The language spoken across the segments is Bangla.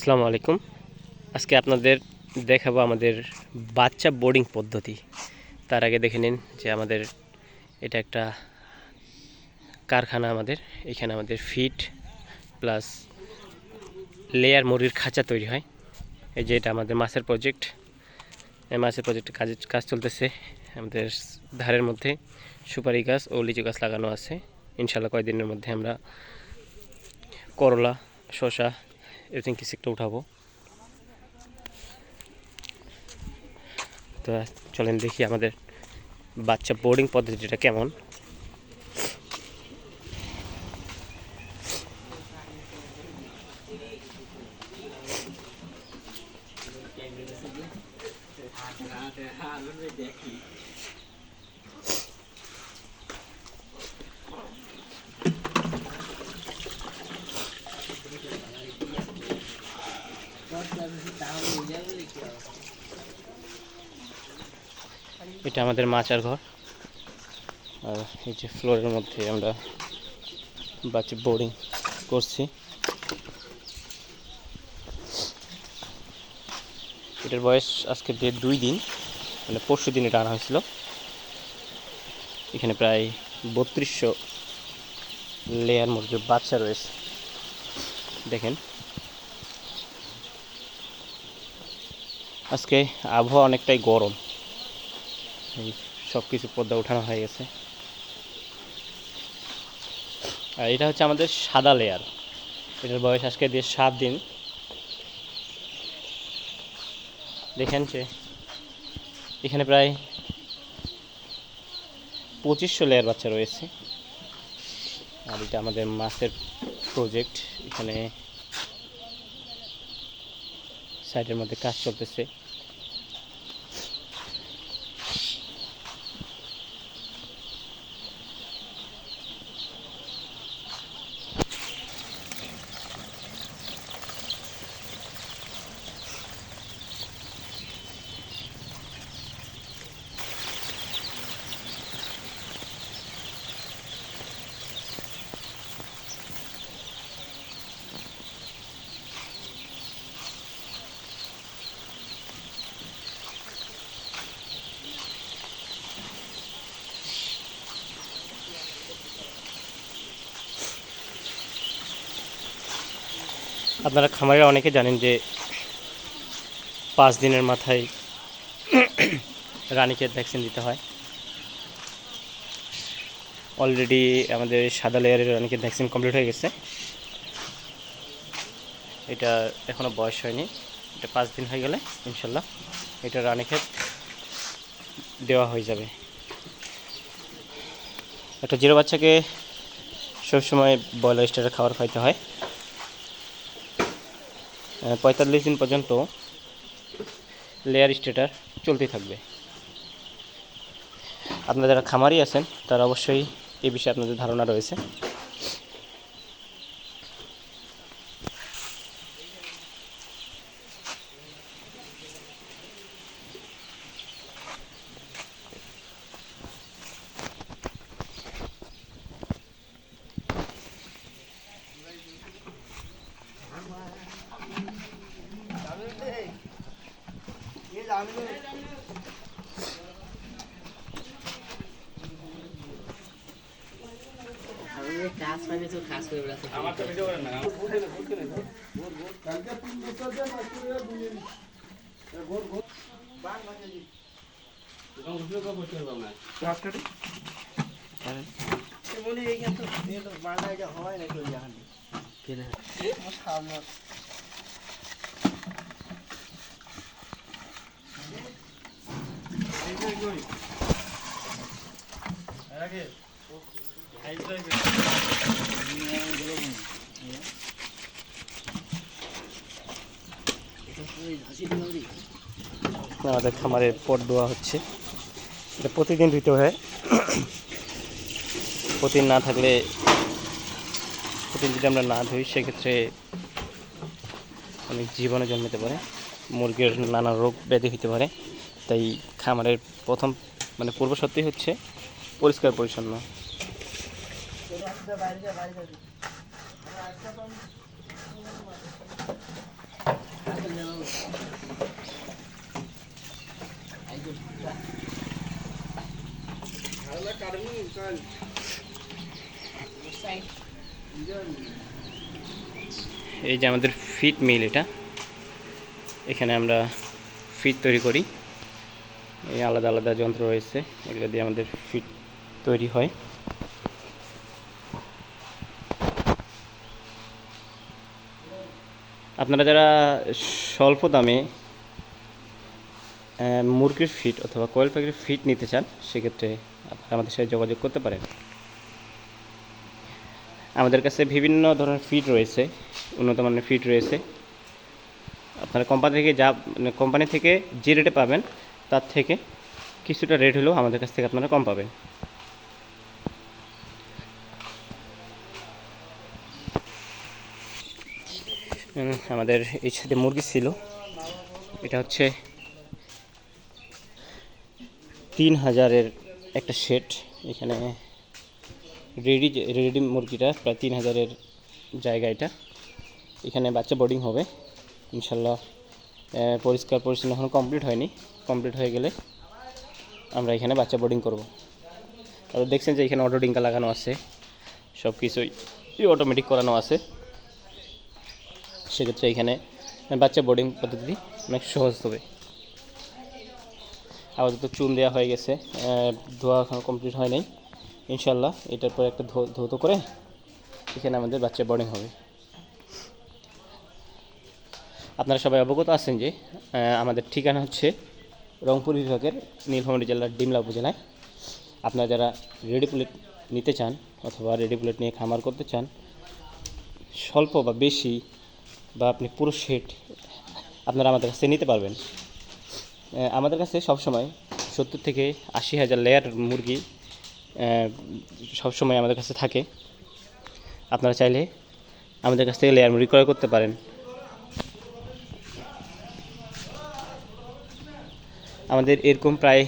আসসালামু আলাইকুম। আজকে আপনাদের দেখাবো আমাদের বাচ্চা বোর্ডিং পদ্ধতি। তার আগে দেখে নিন যে আমাদের এটা একটা কারখানা আমাদের। এখানে আমাদের ফিট প্লাস লেয়ার মুরগির খাঁচা তৈরি হয়। এই যে এটা আমাদের মাছের প্রজেক্ট এই মাছের প্রজেক্টে কাজ কাজ চলতেছে আমাদের ধারের মধ্যে। সুপারি গাছ ও লিচু গাছ লাগানো আছে। ইনশাল্লাহ কয়েকদিনের মধ্যে আমরা করলা, শসা এভরিথিং কিছু একটা উঠাবো তো চলেন দেখি আমাদের বাচ্চা বোর্ডিং পদ্ধতিটা কেমন এটা আমাদের মাচার ঘর। আর এই যে ফ্লোরের মধ্যে আমরা বাচ্চা বোর্ডিং করছি। এটার বয়স আজকে দেড় দুই দিন মানে পরশু দিন এটা আনা হয়েছিল। এখানে প্রায় বত্রিশশো লেয়ার মুরগির বাচ্চা রয়েছে। দেখেন। আজকে আবহাওয়া অনেকটাই গরম। এই সব কিছু পর্দা উঠানো হয়ে গেছে। আর এটা হচ্ছে আমাদের সাদা লেয়ার এটার বয়স আজকে দিয়ে সাত দিন। দেখেন যে, এখানে প্রায় পঁচিশশো লেয়ার বাচ্চা রয়েছে। আর এটা আমাদের মাছের প্রজেক্ট এখানে সাইডের মধ্যে কাজ চলতেছে। আপনারা খামারে অনেকে জানেন যে পাঁচ দিনের মাথায় রানীক্ষেত ভ্যাকসিন দিতে হয়। অলরেডি আমাদের সাদা লেয়ারের রানীক্ষেত ভ্যাকসিন কমপ্লিট হয়ে গেছে। এটা এখনও বয়স হয়নি। এটা পাঁচ দিন হয়ে গেলে, ইনশাল্লাহ এটা রানীক্ষেত দেওয়া হয়ে যাবে। একটা জিরো বাচ্চাকে সবসময় বয়লার স্টারের খাবার খাইতে হয়। পঁয়তাল্লিশ দিন পর্যন্ত লেয়ার স্টেটার চলতেই থাকবে। আপনারা যারা খামারি আছেন, তারা অবশ্যই এ বিষয়ে আপনাদের ধারণা রয়েছে। কাজ পাইলে তো কাজ করে বেড়াচ্ছে আমাদের খামারে পট দেওয়া হচ্ছে। এটা প্রতিদিন দিতে হয়। প্রতিদিন না থাকলে প্রতিদিন যদি আমরা না ধুই, সেক্ষেত্রে অনেক জীবাণু জন্মাতে পারে। মুরগির নানা রোগ ব্যাধি হতে পারে। তাই খামারের প্রথম মানে পূর্ব সত্যি হচ্ছে পরিষ্কার পরিচ্ছন্ন। বাইরে এই যে আমাদের ফিট মিল এটা। এখানে আমরা ফিট তৈরি করি। এই আলাদা আলাদা যন্ত্র রয়েছে, এগুলো দিয়ে আমাদের ফিট তৈরি হয়। আপনারা যারা স্বল্প দামে মুরগির ফিট অথবা কোয়েল পাখির ফিট নিতে চান, সেক্ষেত্রে আপনারা আমাদের সাথে যোগাযোগ করতে পারেন। আমাদের কাছে বিভিন্ন ধরনের ফিট রয়েছে, উন্নত মানের ফিট রয়েছে। আপনারা কোম্পানি থেকে যা মানে কোম্পানি থেকে যে রেটে পাবেন, তার থেকে কিছুটা রেট হলেও আমাদের কাছ থেকে আপনারা কম পাবেন। আমাদের এই সাথে মুরগি ছিল। এটা হচ্ছে তিন হাজারের একটা সেট এখানে রেডি রেডি মুরগিটা, প্রায় তিন হাজারের জায়গা এটা। এখানে বাচ্চা বোর্ডিং হবে, ইনশাল্লাহ পরিষ্কার পরিচ্ছন্ন এখনও কমপ্লিট হয়নি। কমপ্লিট হয়ে গেলে আমরা এখানে বাচ্চা বোর্ডিং করব। তারপর দেখছেন যে এখানে অটো ডিঙ্কা লাগানো আছে সব কিছুই অটোমেটিক করানো আছে। সেক্ষেত্রে এখানে বাচ্চা বোর্ডিং পদ্ধতি অনেক সহজ হবে। আপাতত চুন দেওয়া হয়ে গেছে। ধোয়া এখনও কমপ্লিট হয় নাই। ইনশাল্লাহ এটার পর একটা ধৌত করে এখানে আমাদের বাচ্চা বোর্ডিং হবে। আপনারা সবাই অবগত আছেন যে আমাদের ঠিকানা হচ্ছে রংপুর বিভাগের নীলফামারী জেলার ডিমলা উপজেলায়। আপনারা যারা রেডি প্লেট নিতে চান অথবা রেডি প্লেট নিয়ে খামার করতে চান, স্বল্প বা বেশি বা আপনি পুরো সেট আপনারা আমাদের কাছে নিতে পারবেন। আমাদের কাছে সবসময় সত্তর থেকে আশি হাজার লেয়ার মুরগি সবসময় আমাদের কাছে থাকে। আপনারা চাইলে আমাদের কাছ থেকে লেয়ার মুরগি ক্রয় করতে পারেন। আমাদের এরকম প্রায়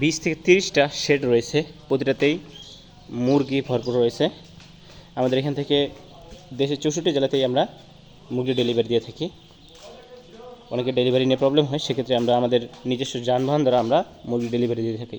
বিশ থেকে তিরিশটা শেড রয়েছে। প্রতিটাতেই মুরগি ভরপুর রয়েছে। আমাদের এখান থেকে দেশের চৌষট্টি জেলাতেই আমরা মুরগি ডেলিভারি দিয়ে থাকি। অনেকে ডেলিভারি নিয়ে প্রবলেম হয়, সেক্ষেত্রে আমরা আমাদের নিজস্ব যানবাহন দ্বারা আমরা মুরগি ডেলিভারি দিয়ে থাকি।